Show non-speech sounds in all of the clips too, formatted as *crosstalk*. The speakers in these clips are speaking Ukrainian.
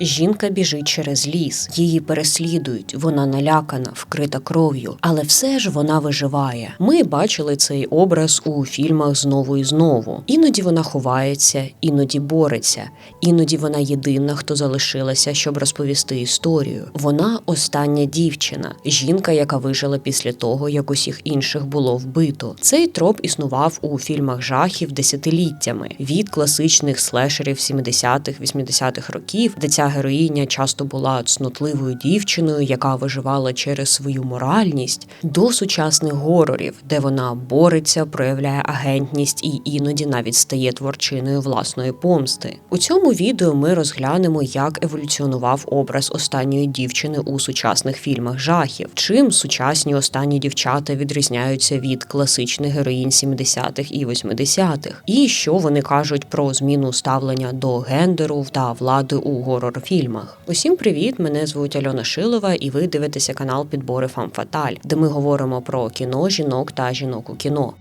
Жінка біжить через ліс, її переслідують, вона налякана, вкрита кров'ю, але все ж вона виживає. Ми бачили цей образ у фільмах знову і знову. Іноді вона ховається, іноді бореться, іноді вона єдина, хто залишилася, щоб розповісти історію. Вона остання дівчина, жінка, яка вижила після того, як усіх інших було вбито. Цей троп існував у фільмах жахів десятиліттями від класичних слешерів 70-х, 80-х років, де ця героїня часто була цнотливою дівчиною, яка виживала через свою моральність, до сучасних горорів, де вона бореться, проявляє агентність і іноді навіть стає творчиною власної помсти. У цьому відео ми розглянемо, як еволюціонував образ останньої дівчини у сучасних фільмах жахів, чим сучасні останні дівчата відрізняються від класичних героїнь 70-х і 80-х, і що вони кажуть про зміну ставлення до гендеру та влади у горор-фільмах. Усім привіт! Мене звуть Альона Шилова, і ви дивитеся канал Підбори Фам Фаталь, де ми говоримо про кіно, жінок та жінок у кіно.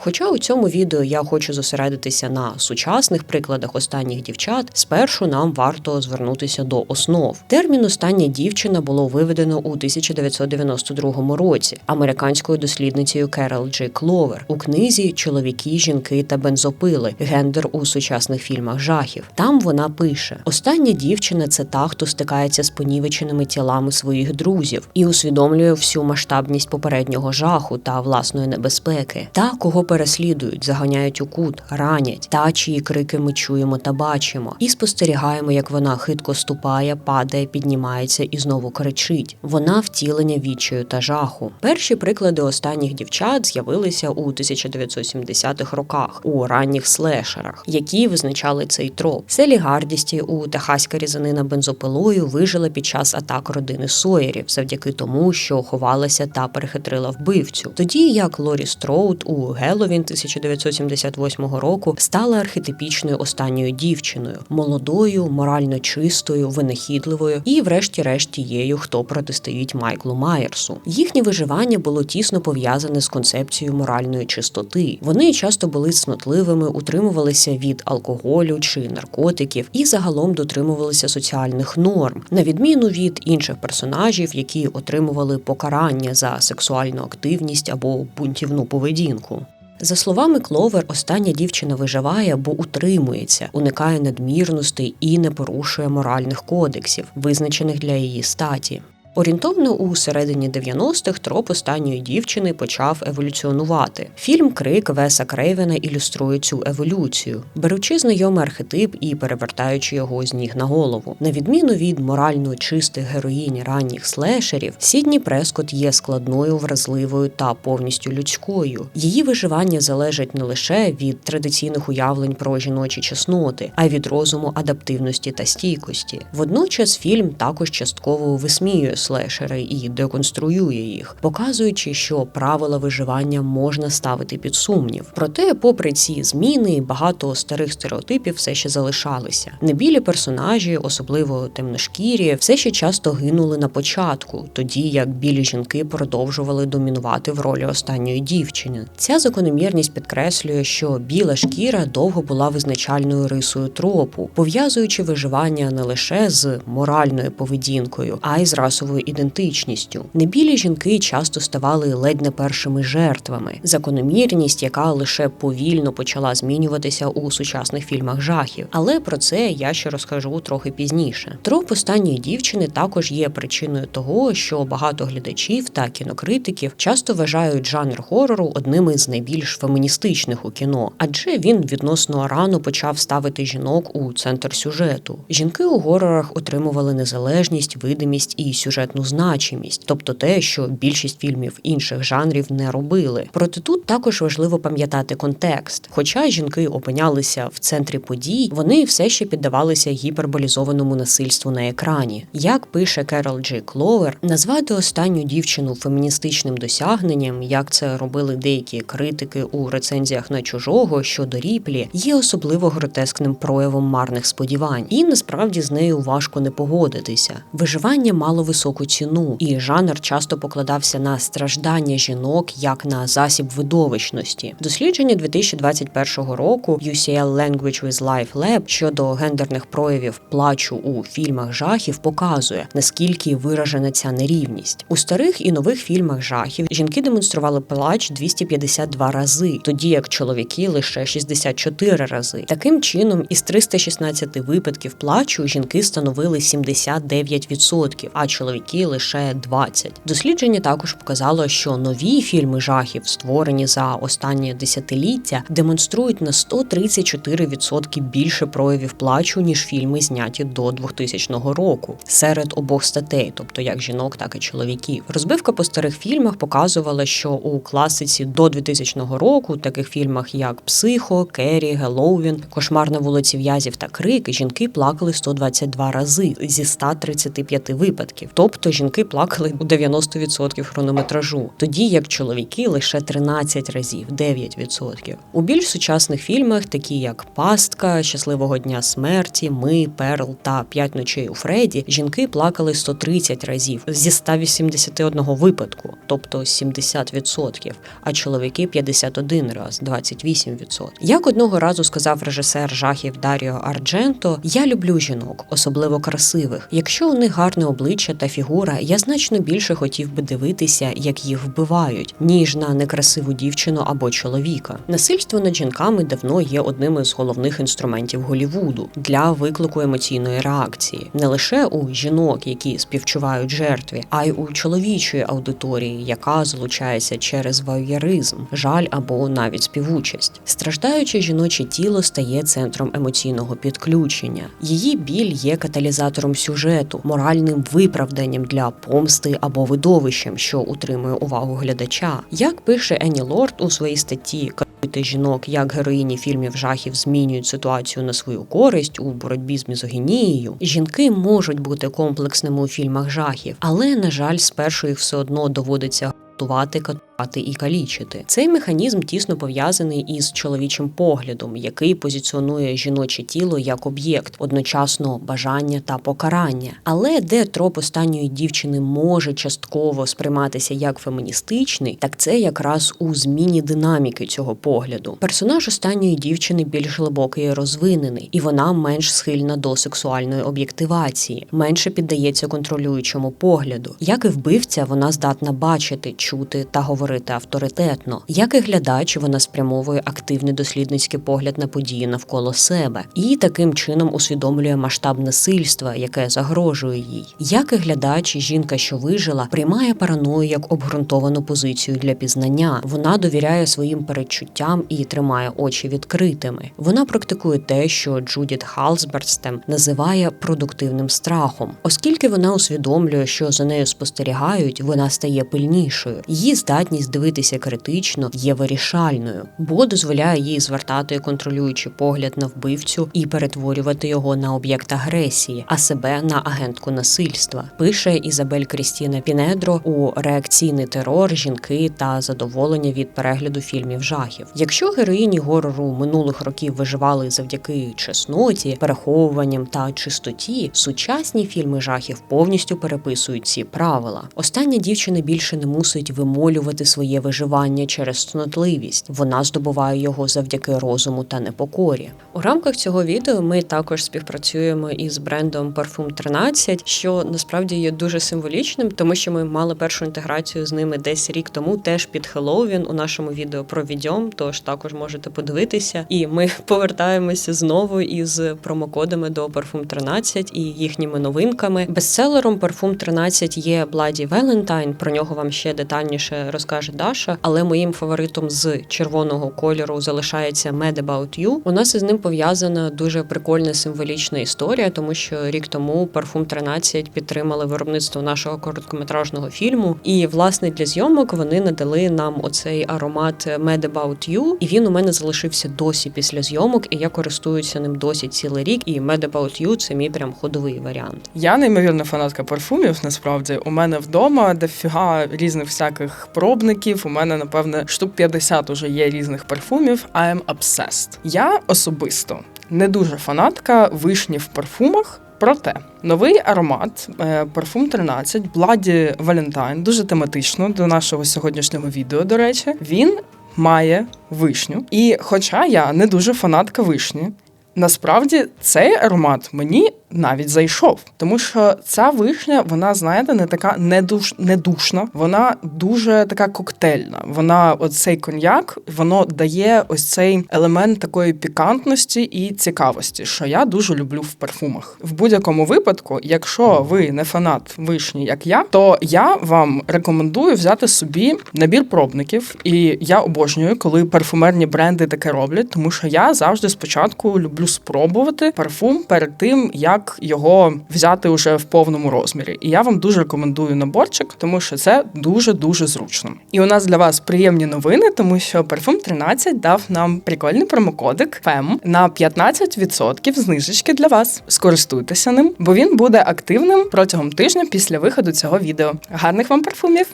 Хоча у цьому відео я хочу зосередитися на сучасних прикладах останніх дівчат, спершу нам варто звернутися до основ. Термін остання дівчина було виведено у 1992 році американською дослідницею Керол Джей Кловер у книзі Чоловіки, жінки та бензопили гендер у сучасних фільмах жахів. Там вона пише: остання дівчина це та, хто стикається з понівеченими тілами своїх друзів і усвідомлює всю масштабність попереднього жаху та власної небезпеки, та кого переслідують, заганяють у кут, ранять, та чиї крики ми чуємо та бачимо, і спостерігаємо, як вона хитко ступає, падає, піднімається і знову кричить. Вона втілення відчаю та жаху. Перші приклади останніх дівчат з'явилися у 1970-х роках у ранніх слешерах, які визначали цей троп. Селі Гардісті у Техаська різанина бензопилою вижила під час атак родини Сойерів завдяки тому, що ховалася та перехитрила вбивцю. Тоді як Лорі Строуд у Геловін 1978 року стала архетипічною останньою дівчиною, молодою, морально чистою, винахідливою і, врешті-решт, тією, хто протистоїть Майклу Майерсу. Їхнє виживання було тісно пов'язане з концепцією моральної чистоти. Вони часто були цнотливими, утримувалися від алкоголю чи наркотиків і загалом дотримувалися соціальних норм, на відміну від інших персонажів, які отримували покарання за сексуальну активність або бунтівну поведінку. За словами Кловер, остання дівчина виживає, бо утримується, уникає надмірностей і не порушує моральних кодексів, визначених для її статі. Орієнтовно у середині 90-х троп останньої дівчини почав еволюціонувати. Фільм Крик Веса Крейвена ілюструє цю еволюцію, беручи знайомий архетип і перевертаючи його з ніг на голову. На відміну від морально чистих героїнь ранніх слешерів, Сідні Прескот є складною, вразливою та повністю людською. Її виживання залежить не лише від традиційних уявлень про жіночі чесноти, а й від розуму, адаптивності та стійкості. Водночас фільм також частково висміює слешери і деконструює їх, показуючи, що правила виживання можна ставити під сумнів. Проте, попри ці зміни, багато старих стереотипів все ще залишалися. Небілі персонажі, особливо темношкірі, все ще часто гинули на початку, тоді як білі жінки продовжували домінувати в ролі останньої дівчини. Ця закономірність підкреслює, що біла шкіра довго була визначальною рисою тропу, пов'язуючи виживання не лише з моральною поведінкою, а й з расовою ідентичністю. Небілі жінки часто ставали ледь не першими жертвами. Закономірність, яка лише повільно почала змінюватися у сучасних фільмах жахів. Але про це я ще розкажу трохи пізніше. Троп останньої дівчини також є причиною того, що багато глядачів та кінокритиків часто вважають жанр хорору одним із найбільш феміністичних у кіно, адже він відносно рано почав ставити жінок у центр сюжету. Жінки у горорах отримували незалежність, видимість і сюжетну значимість, тобто те, що більшість фільмів інших жанрів не робили. Проте тут також важливо пам'ятати контекст. Хоча жінки опинялися в центрі подій, вони все ще піддавалися гіперболізованому насильству на екрані. Як пише Керол Джей Кловер, назвати останню дівчину феміністичним досягненням, як це робили деякі критики у рецензіях на чужого щодо ріплі, є особливо гротескним проявом марних сподівань, і насправді з нею важко не погодитися. Виживання мало високий високу ціну, і жанр часто покладався на страждання жінок як на засіб видовищності. Дослідження 2021 року UCL Language with Life Lab щодо гендерних проявів плачу у фільмах жахів показує наскільки виражена ця нерівність у старих і нових фільмах жахів. Жінки демонстрували плач 252 рази, тоді як чоловіки лише 64 рази. Таким чином, із 316 випадків плачу жінки становили 79%, а чоловіки лише 20%. Дослідження також показало, що нові фільми жахів, створені за останні десятиліття, демонструють на 134% більше проявів плачу ніж фільми, зняті до 2000 року серед обох статей, тобто як жінок, так і чоловіків. Розбивка по старих фільмах показувала, що у класиці до 2000 року, таких фільмах як Психо, Керрі, Геловін, Кошмар на вулиці В'язів та Крик, жінки плакали 122 рази зі 135 випадків. Тобто жінки плакали у 90% хронометражу, тоді як чоловіки лише 13 разів, 9%. У більш сучасних фільмах, такі як Пастка, Щасливого дня смерті, Ми, Перл та П'ять ночей у Фредді, жінки плакали 130 разів зі 181 випадку, тобто 70%, а чоловіки 51 раз, 28%. Як одного разу сказав режисер жахів Даріо Ардженто, я люблю жінок, особливо красивих. Якщо у них гарне обличчя та фігура, я значно більше хотів би дивитися, як їх вбивають, ніж на некрасиву дівчину або чоловіка. Насильство над жінками давно є одним із головних інструментів Голівуду для виклику емоційної реакції, не лише у жінок, які співчувають жертві, а й у чоловічої аудиторії, яка залучається через вайєризм, жаль або навіть співучасть. Страждаюче жіноче тіло стає центром емоційного підключення. Її біль є каталізатором сюжету, моральним виправданням для помсти або видовищем, що утримує увагу глядача. Як пише Енні Лорд у своїй статті «Катуйте жінок, як героїні фільмів жахів змінюють ситуацію на свою користь у боротьбі з мізогінією, жінки можуть бути комплексними у фільмах жахів, але на жаль, спершу їх все одно доводиться готувати, катувати і калічити. Цей механізм тісно пов'язаний із чоловічим поглядом, який позиціонує жіноче тіло як об'єкт, одночасно бажання та покарання. Але де троп останньої дівчини може частково сприйматися як феміністичний, так це якраз у зміні динаміки цього погляду. Персонаж останньої дівчини більш глибокий і розвинений, і вона менш схильна до сексуальної об'єктивації, менше піддається контролюючому погляду. Як і вбивця, вона здатна бачити, чути та говорити авторитетно. Як і глядач, вона спрямовує активний дослідницький погляд на події навколо себе і таким чином усвідомлює масштаб насильства, яке загрожує їй. Як і глядач, жінка, що вижила, приймає параною як обґрунтовану позицію для пізнання. Вона довіряє своїм передчуттям і тримає очі відкритими. Вона практикує те, що Джудіт Халсберстем називає продуктивним страхом, оскільки вона усвідомлює, що за нею спостерігають, вона стає пильнішою. Її здатність дивитися критично є вирішальною, бо дозволяє їй звертати контролюючий погляд на вбивцю і перетворювати його на об'єкт агресії, а себе на агентку насильства. Пише Ізабель Крістіна Пінедро у реакційний терор, жінки та задоволення від перегляду фільмів жахів. Якщо героїні горору минулих років виживали завдяки чесноті, переховуванням та чистоті, сучасні фільми жахів повністю переписують ці правила. Остання дівчина більше не мусить вимолювати своє виживання через цнотливість. Вона здобуває його завдяки розуму та непокорі. У рамках цього відео ми також співпрацюємо із брендом Parfum 13, що насправді є дуже символічним, тому що ми мали першу інтеграцію з ними десь рік тому, теж під Хеллоуін у нашому відео про відьом. Тож також можете подивитися. І ми *laughs* повертаємося знову із промокодами до Parfum 13 і їхніми новинками. Бестселером Parfum 13 є Bloody Valentine, Про нього вам ще детальніше розкаже Даша. Але моїм фаворитом з червоного кольору залишається Mad About You. У нас із ним пов'язана дуже прикольна символічна історія, тому що рік тому Parfum 13 підтримали виробництво нашого короткометражного фільму. І власне для зйомок вони надали нам оцей аромат Mad About You, і він у мене залишився досі після зйомок, і я користуюся ним досі цілий рік. І Mad About You – це мій прям ходовий варіант. Я неймовірна фанатка парфумів. Насправді у мене вдома дофіга різних всяких проб пробників. У мене, напевне, штук 50 уже є різних парфумів. I am obsessed. Я особисто не дуже фанатка вишні в парфумах. Проте новий аромат е, парфум 13 Bloody Valentine, дуже тематично до нашого сьогоднішнього відео. До речі, він має вишню. І, хоча я не дуже фанатка вишні, насправді цей аромат мені навіть зайшов, тому що ця вишня, вона знаєте, не така недуш, недушна, вона дуже така коктейльна. Вона, оцей коньяк, воно дає ось цей елемент такої пікантності і цікавості, що я дуже люблю в парфумах. В будь-якому випадку, якщо ви не фанат вишні, як я, то я вам рекомендую взяти собі набір пробників. І я обожнюю, коли парфумерні бренди таке роблять, тому що я завжди спочатку люблю спробувати парфум перед тим, як як його взяти уже в повному розмірі. І я вам дуже рекомендую наборчик, тому що це дуже дуже зручно. І у нас для вас приємні новини, тому що парфум 13 дав нам прикольний промокодик FEM на 15% знижечки для вас. Скористуйтеся ним, бо він буде активним протягом тижня після виходу цього відео. Гарних вам парфумів!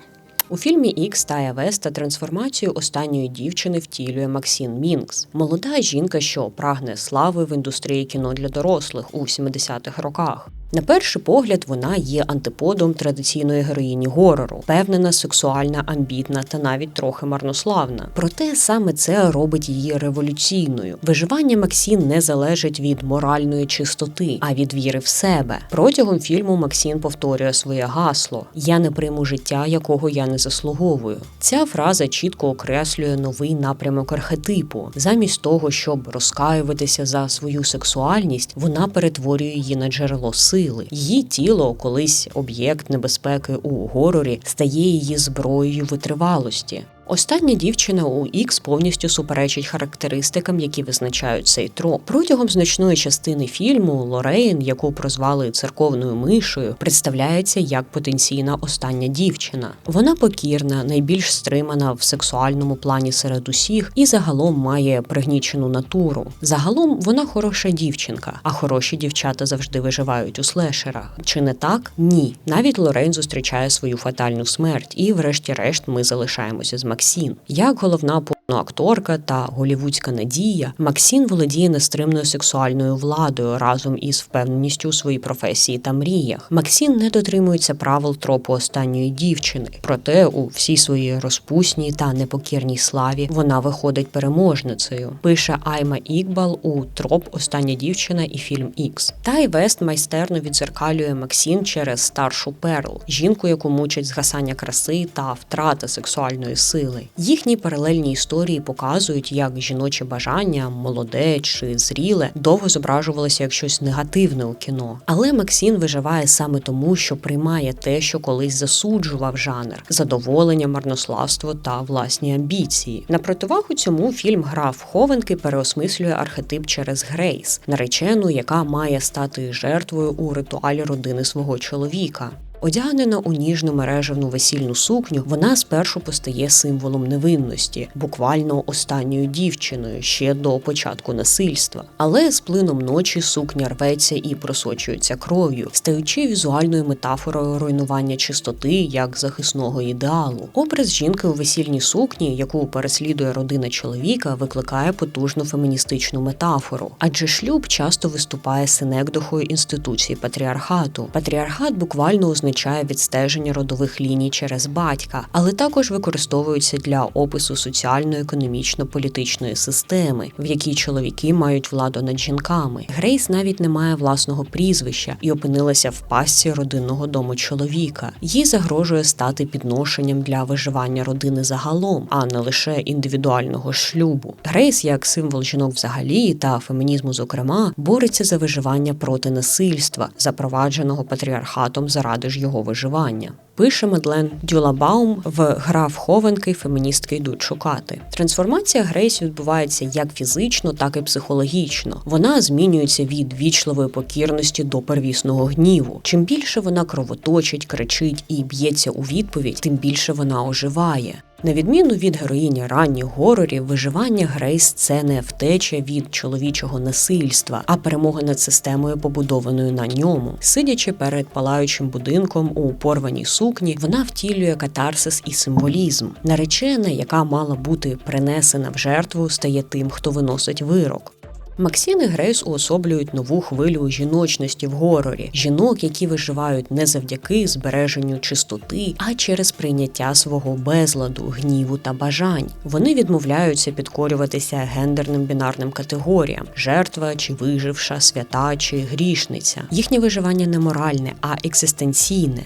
У фільмі Ікс Тая Веста трансформацію останньої дівчини втілює Максін Мінкс, молода жінка, що прагне слави в індустрії кіно для дорослих у 70-х роках. На перший погляд, вона є антиподом традиційної героїні горору, певнена, сексуальна, амбітна та навіть трохи марнославна. Проте саме це робить її революційною. Виживання Максін не залежить від моральної чистоти, а від віри в себе. Протягом фільму Максін повторює своє гасло: Я не прийму життя, якого я не заслуговую. Ця фраза чітко окреслює новий напрямок архетипу. Замість того, щоб розкаюватися за свою сексуальність, вона перетворює її на джерело сили сили. Її тіло, колись об'єкт небезпеки у горорі, стає її зброєю витривалості. Остання дівчина у Ікс повністю суперечить характеристикам, які визначають цей троп. Протягом значної частини фільму Лорейн, яку прозвали церковною мишою, представляється як потенційна остання дівчина. Вона покірна, найбільш стримана в сексуальному плані серед усіх і загалом має пригнічену натуру. Загалом вона хороша дівчинка, а хороші дівчата завжди виживають у слешерах. Чи не так? Ні. Навіть Лорейн зустрічає свою фатальну смерть, і, врешті-решт, ми залишаємося з Максін. Як головна акторка та голівудська надія, Максін володіє нестримною сексуальною владою разом із впевненістю у своїй професії та мріях. Максін не дотримується правил тропу останньої дівчини, проте у всій своїй розпусній та непокірній славі вона виходить переможницею. Пише Айма Ікбал у троп Остання дівчина і фільм Ікс. Тай Вест майстерно відзеркалює Максін через старшу перл, жінку, яку мучить згасання краси та втрата сексуальної сили. Їхні паралельні історії історії показують, як жіноче бажання, молоде чи зріле, довго зображувалося як щось негативне у кіно. Але Максін виживає саме тому, що приймає те, що колись засуджував жанр, задоволення, марнославство та власні амбіції. На противагу цьому фільм Гра в хованки переосмислює архетип через Грейс, наречену, яка має стати жертвою у ритуалі родини свого чоловіка. Одягнена у ніжну мережевну весільну сукню, вона спершу постає символом невинності, буквально останньою дівчиною ще до початку насильства. Але з плином ночі сукня рветься і просочується кров'ю, стаючи візуальною метафорою руйнування чистоти як захисного ідеалу. Образ жінки у весільній сукні, яку переслідує родина чоловіка, викликає потужну феміністичну метафору, адже шлюб часто виступає синекдохою інституції патріархату. Патріархат буквально означає означає відстеження родових ліній через батька, але також використовуються для опису соціально-економічно-політичної системи, в якій чоловіки мають владу над жінками. Грейс навіть не має власного прізвища і опинилася в пастці родинного дому чоловіка. Їй загрожує стати підношенням для виживання родини загалом, а не лише індивідуального шлюбу. Грейс, як символ жінок взагалі та фемінізму, зокрема, бореться за виживання проти насильства, запровадженого патріархатом заради ж його виживання. Пише Мадлен Дюлабаум в гра в хованки феміністки йдуть шукати. Трансформація Грейс відбувається як фізично, так і психологічно. Вона змінюється від вічливої покірності до первісного гніву. Чим більше вона кровоточить, кричить і б'ється у відповідь, тим більше вона оживає. На відміну від героїні ранніх горорів, виживання Грейс це не втеча від чоловічого насильства, а перемога над системою, побудованою на ньому, сидячи перед палаючим будинком у порваній сукні, сукні, вона втілює катарсис і символізм. Наречена, яка мала бути принесена в жертву, стає тим, хто виносить вирок. Максін і Грейс уособлюють нову хвилю жіночності в горорі, жінок, які виживають не завдяки збереженню чистоти, а через прийняття свого безладу, гніву та бажань. Вони відмовляються підкорюватися гендерним бінарним категоріям: жертва чи виживша, свята чи грішниця. Їхнє виживання не моральне, а екзистенційне.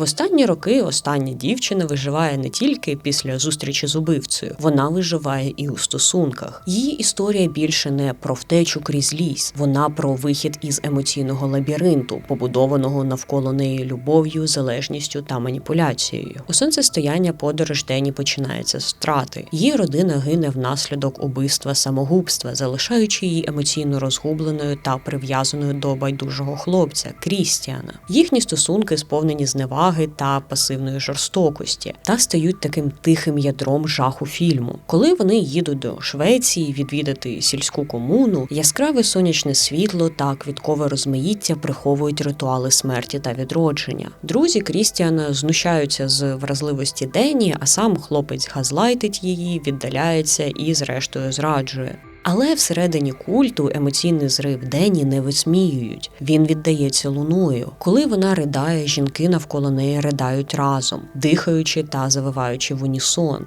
В останні роки остання дівчина виживає не тільки після зустрічі з убивцею, вона виживає і у стосунках. Її історія більше не про втечу крізь ліс, вона про вихід із емоційного лабіринту, побудованого навколо неї любов'ю, залежністю та маніпуляцією. У сонцестояння подорож Дені починається з втрати. Її родина гине внаслідок убивства самогубства, залишаючи її емоційно розгубленою та прив'язаною до байдужого хлопця Крістіана. Їхні стосунки сповнені зневаги та пасивної жорстокості та стають таким тихим ядром жаху фільму. Коли вони їдуть до Швеції відвідати сільську комуну, яскраве сонячне світло та квіткове розмаїття приховують ритуали смерті та відродження. Друзі Крістіана знущаються з вразливості Дені, а сам хлопець газлайтить її, віддаляється і, зрештою, зраджує. Але всередині культу емоційний зрив Дені не висміюють. Він віддається луною. Коли вона ридає, жінки навколо неї ридають разом, дихаючи та завиваючи в унісон.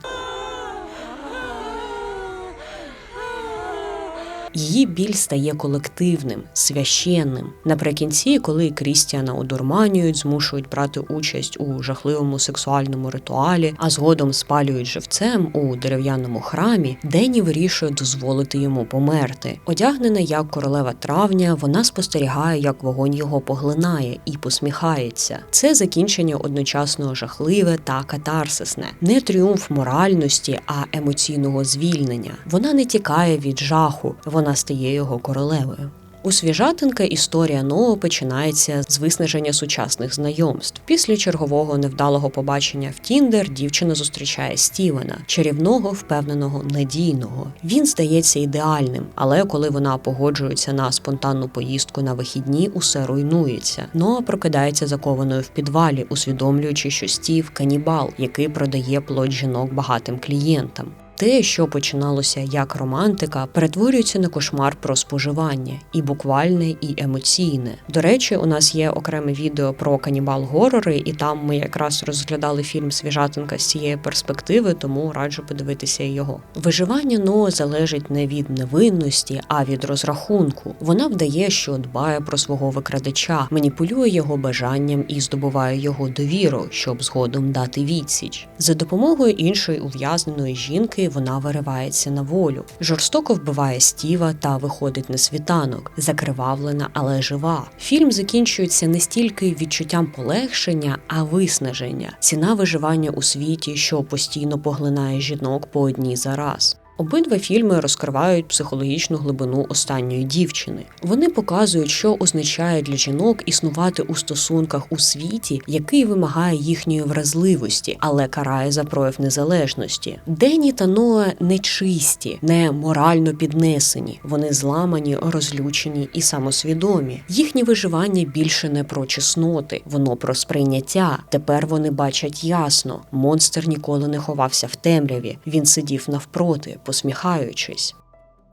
Її біль стає колективним, священним. Наприкінці, коли Крістіана одурманюють, змушують брати участь у жахливому сексуальному ритуалі, а згодом спалюють живцем у дерев'яному храмі, Дені вирішує дозволити йому померти. Одягнена як королева травня, вона спостерігає, як вогонь його поглинає і посміхається. Це закінчення одночасно жахливе та катарсисне, не тріумф моральності, а емоційного звільнення. Вона не тікає від жаху. Вона стає його королевою. У свіжатинка історія Ноа починається з виснаження сучасних знайомств. Після чергового невдалого побачення в Тіндер дівчина зустрічає Стівена, чарівного, впевненого, надійного. Він здається ідеальним, але коли вона погоджується на спонтанну поїздку на вихідні, усе руйнується. Ноа прокидається закованою в підвалі, усвідомлюючи, що Стів канібал, який продає плоть жінок багатим клієнтам. Те, що починалося як романтика, перетворюється на кошмар про споживання, і буквальне, і емоційне. До речі, у нас є окреме відео про канібал-горори, і там ми якраз розглядали фільм Свіжатинка з цієї перспективи, тому раджу подивитися його. Виживання Ноа залежить не від невинності, а від розрахунку. Вона вдає, що дбає про свого викрадача, маніпулює його бажанням і здобуває його довіру, щоб згодом дати відсіч. За допомогою іншої ув'язненої жінки вона виривається на волю, жорстоко вбиває Стіва та виходить на світанок, закривавлена, але жива. Фільм закінчується не стільки відчуттям полегшення, а виснаження, ціна виживання у світі, що постійно поглинає жінок по одній за раз. Обидва фільми розкривають психологічну глибину останньої дівчини. Вони показують, що означає для жінок існувати у стосунках у світі, який вимагає їхньої вразливості, але карає за прояв незалежності. Дені та Ноа не чисті, не морально піднесені. Вони зламані, розлючені і самосвідомі. Їхнє виживання більше не про чесноти, воно про сприйняття. Тепер вони бачать ясно. Монстр ніколи не ховався в темряві. Він сидів навпроти посміхаючись.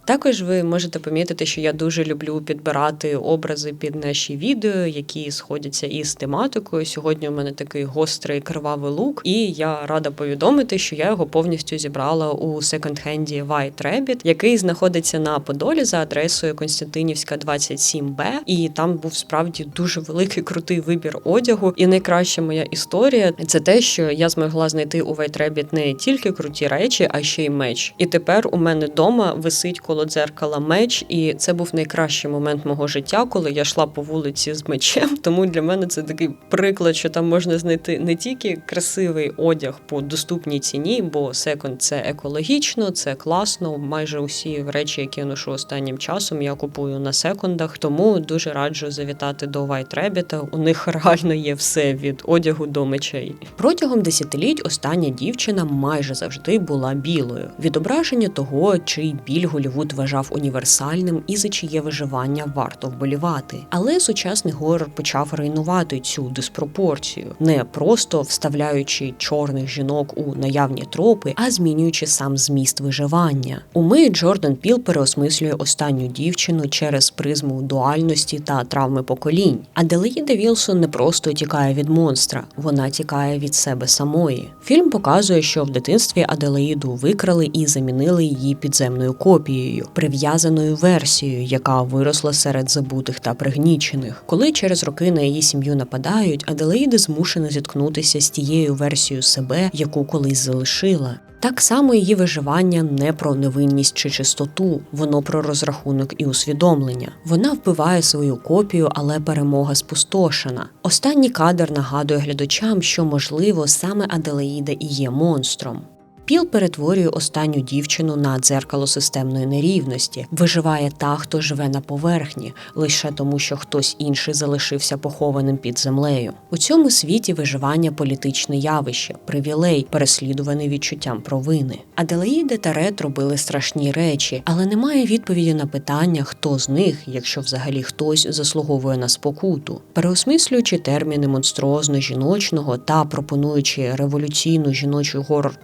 Також ви можете помітити, що я дуже люблю підбирати образи під наші відео, які сходяться із тематикою. Сьогодні у мене такий гострий кривавий лук, і я рада повідомити, що я його повністю зібрала у секонд-хенді White Rabbit, який знаходиться на Подолі за адресою Константинівська, 27Б. І там був справді дуже великий крутий вибір одягу. І найкраща моя історія це те, що я змогла знайти у White Rabbit не тільки круті речі, а ще й меч. І тепер у мене вдома висить коло дзеркала меч, і це був найкращий момент мого життя, коли я йшла по вулиці з мечем. *laughs* Тому для мене це такий приклад, що там можна знайти не тільки красивий одяг по доступній ціні, бо секонд це екологічно, це класно. Майже усі речі, які я ношу останнім часом, я купую на секондах. Тому дуже раджу завітати до White Rabbit. У них реально є все від одягу до мечей. Протягом десятиліть остання дівчина майже завжди була білою. Відображення того, чий біль голівудський Голівуд вважав універсальним і за чиє виживання варто вболівати. Але сучасний горор почав руйнувати цю диспропорцію, не просто вставляючи чорних жінок у наявні тропи, а змінюючи сам зміст виживання. У ми Джордан Піл переосмислює останню дівчину через призму дуальності та травми поколінь. Аделаїда Вілсон не просто тікає від монстра, вона тікає від себе самої. Фільм показує, що в дитинстві Аделаїду викрали і замінили її підземною копією, прив'язаною версією, яка виросла серед забутих та пригнічених. Коли через роки на її сім'ю нападають, Аделаїда змушена зіткнутися з тією версією себе, яку колись залишила. Так само її виживання не про невинність чи чистоту, воно про розрахунок і усвідомлення. Вона вбиває свою копію, але перемога спустошена. Останній кадр нагадує глядачам, що можливо саме Аделаїда і є монстром. Піл перетворює останню дівчину на дзеркало системної нерівності, виживає та, хто живе на поверхні, лише тому, що хтось інший залишився похованим під землею. У цьому світі виживання політичне явище, привілей, переслідуваний відчуттям провини. Аделаїда та Ред робили страшні речі, але немає відповіді на питання, хто з них, якщо взагалі хтось заслуговує на спокуту. Переосмислюючи терміни монструозно жіночного та пропонуючи революційну жіночу горор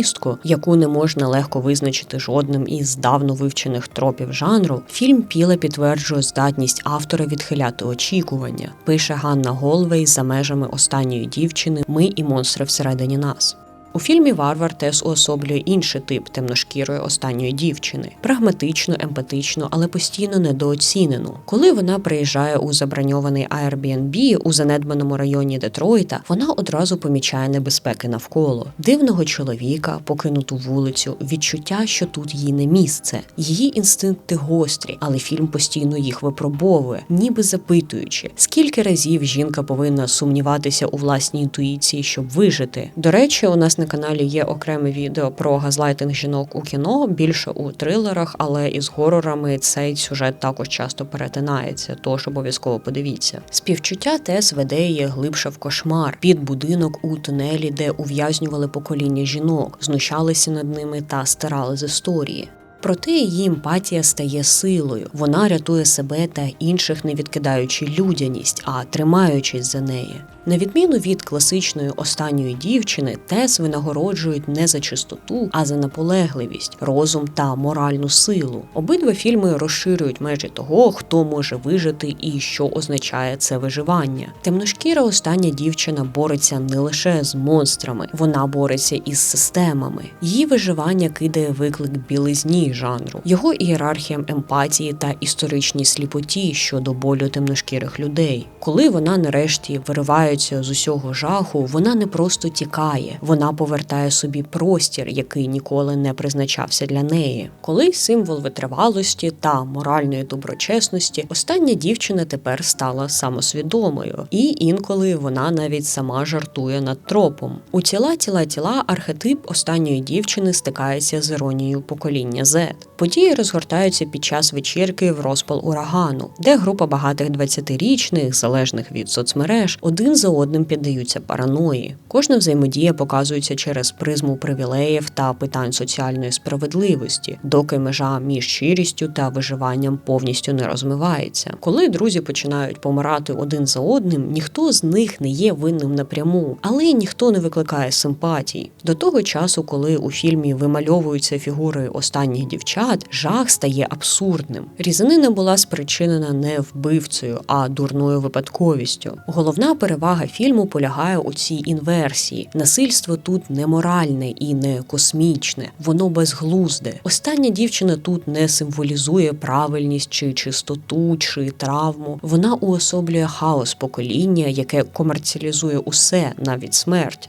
протагоністку, яку не можна легко визначити жодним із давно вивчених тропів жанру, фільм Піла підтверджує здатність автора відхиляти очікування. Пише Ганна Голвей за межами останньої дівчини Ми і монстри всередині нас. У фільмі Варвар Тес уособлює інший тип темношкірої останньої дівчини прагматичну, емпатичну, але постійно недооцінену. Коли вона приїжджає у заброньований Airbnb у занедбаному районі Детройта, вона одразу помічає небезпеки навколо дивного чоловіка, покинуту вулицю, відчуття, що тут їй не місце. Її інстинкти гострі, але фільм постійно їх випробовує, ніби запитуючи, скільки разів жінка повинна сумніватися у власній інтуїції, щоб вижити. До речі, у нас на каналі є окреме відео про газлайтинг жінок у кіно, більше у трилерах, але із горорами цей сюжет також часто перетинається, тож обов'язково подивіться. Співчуття Тес веде її глибше в кошмар під будинок у тунелі, де ув'язнювали покоління жінок, знущалися над ними та стирали з історії. Проте її емпатія стає силою. Вона рятує себе та інших, не відкидаючи людяність, а тримаючись за неї. На відміну від класичної останньої дівчини, Тес винагороджують не за чистоту, а за наполегливість, розум та моральну силу. Обидва фільми розширюють межі того, хто може вижити і що означає це виживання. Темношкіра остання дівчина бореться не лише з монстрами, вона бореться із системами. Її виживання кидає виклик білизні жанру, його ієрархіям емпатії та історичній сліпоті щодо болю темношкірих людей. Коли вона нарешті вириває з усього жаху, вона не просто тікає, вона повертає собі простір, який ніколи не призначався для неї. Колись символ витривалості та моральної доброчесності, остання дівчина тепер стала самосвідомою, і інколи вона навіть сама жартує над тропом. У тіла тіла тіла архетип останньої дівчини стикається з іронією покоління Z. Події розгортаються під час вечірки в розпал урагану, де група багатих 20-річних, залежних від соцмереж, один за одним піддаються параної. Кожна взаємодія показується через призму привілеїв та питань соціальної справедливості, доки межа між щирістю та виживанням повністю не розмивається. Коли друзі починають помирати один за одним, ніхто з них не є винним напряму, але й ніхто не викликає симпатій. До того часу, коли у фільмі вимальовуються фігури останніх дівчат, жах стає абсурдним. Різанина була спричинена не вбивцею, а дурною випадковістю. Головна перевага фільму полягає у цій інверсії. Насильство тут не моральне і не космічне, воно безглузде. Остання дівчина тут не символізує правильність чи чистоту, чи травму. Вона уособлює хаос покоління, яке комерціалізує усе, навіть смерть.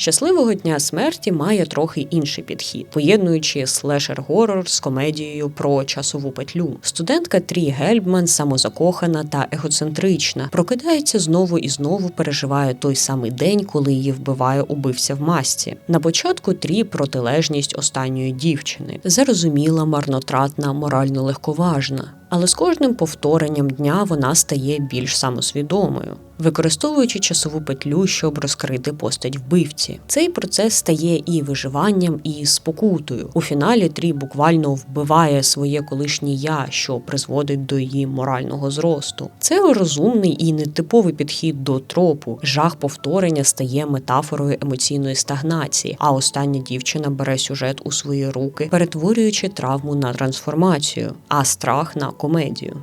Щасливого дня смерті має трохи інший підхід, поєднуючи слешер-горор з комедією про часову петлю. Студентка Трі Гельбман, самозакохана та егоцентрична, прокидається знову і знову переживає той самий день, коли її вбиває убивця в масці. На початку Трі протилежність останньої дівчини, зарозуміла, марнотратна, морально легковажна. Але з кожним повторенням дня вона стає більш самосвідомою. Використовуючи часову петлю, щоб розкрити постать вбивці, цей процес стає і виживанням, і спокутою. У фіналі Трі буквально вбиває своє колишнє я, що призводить до її морального зросту. Це розумний і нетиповий підхід до тропу. Жах повторення стає метафорою емоційної стагнації, а остання дівчина бере сюжет у свої руки, перетворюючи травму на трансформацію, а страх на comédia.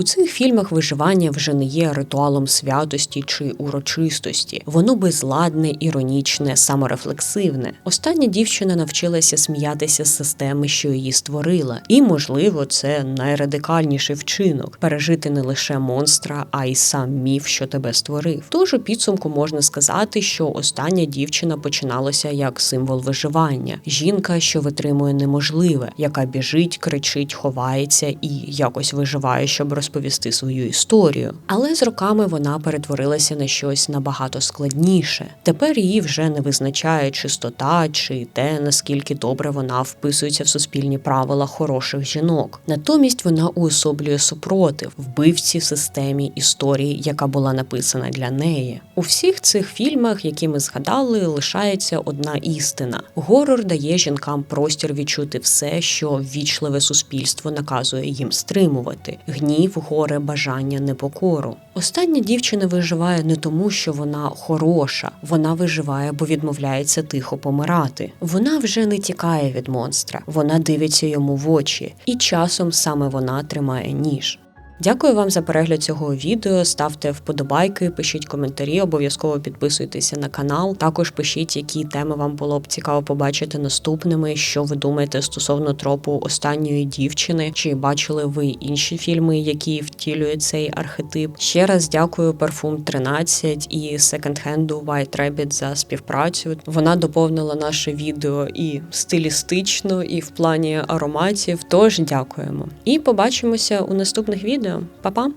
У цих фільмах виживання вже не є ритуалом святості чи урочистості. Воно безладне, іронічне, саморефлексивне. Остання дівчина навчилася сміятися з системи, що її створила, і, можливо, це найрадикальніший вчинок пережити не лише монстра, а й сам міф, що тебе створив. Тож у підсумку можна сказати, що остання дівчина починалася як символ виживання. Жінка, що витримує неможливе, яка біжить, кричить, ховається і якось виживає, щоб розповісти свою історію. Але з роками вона перетворилася на щось набагато складніше. Тепер її вже не визначає чистота чи те, наскільки добре вона вписується в суспільні правила хороших жінок. Натомість вона уособлює супротив вбивці в системі історії, яка була написана для неї. У всіх цих фільмах, які ми згадали, лишається одна істина: горор дає жінкам простір відчути все, що ввічливе суспільство наказує їм стримувати: гнів, горе, бажання, непокору. Остання дівчина виживає не тому, що вона хороша, вона виживає, бо відмовляється тихо помирати. Вона вже не тікає від монстра, вона дивиться йому в очі, і часом саме вона тримає ніж. Дякую вам за перегляд цього відео. Ставте вподобайки, пишіть коментарі, обов'язково підписуйтеся на канал. Також пишіть, які теми вам було б цікаво побачити наступними. Що ви думаєте стосовно тропу останньої дівчини? Чи бачили ви інші фільми, які втілюють цей архетип? Ще раз дякую Парфум 13 і секонд-хенду White Rabbit за співпрацю. Вона доповнила наше відео і стилістично, і в плані ароматів. Тож дякуємо. І побачимося у наступних відео. Па-па!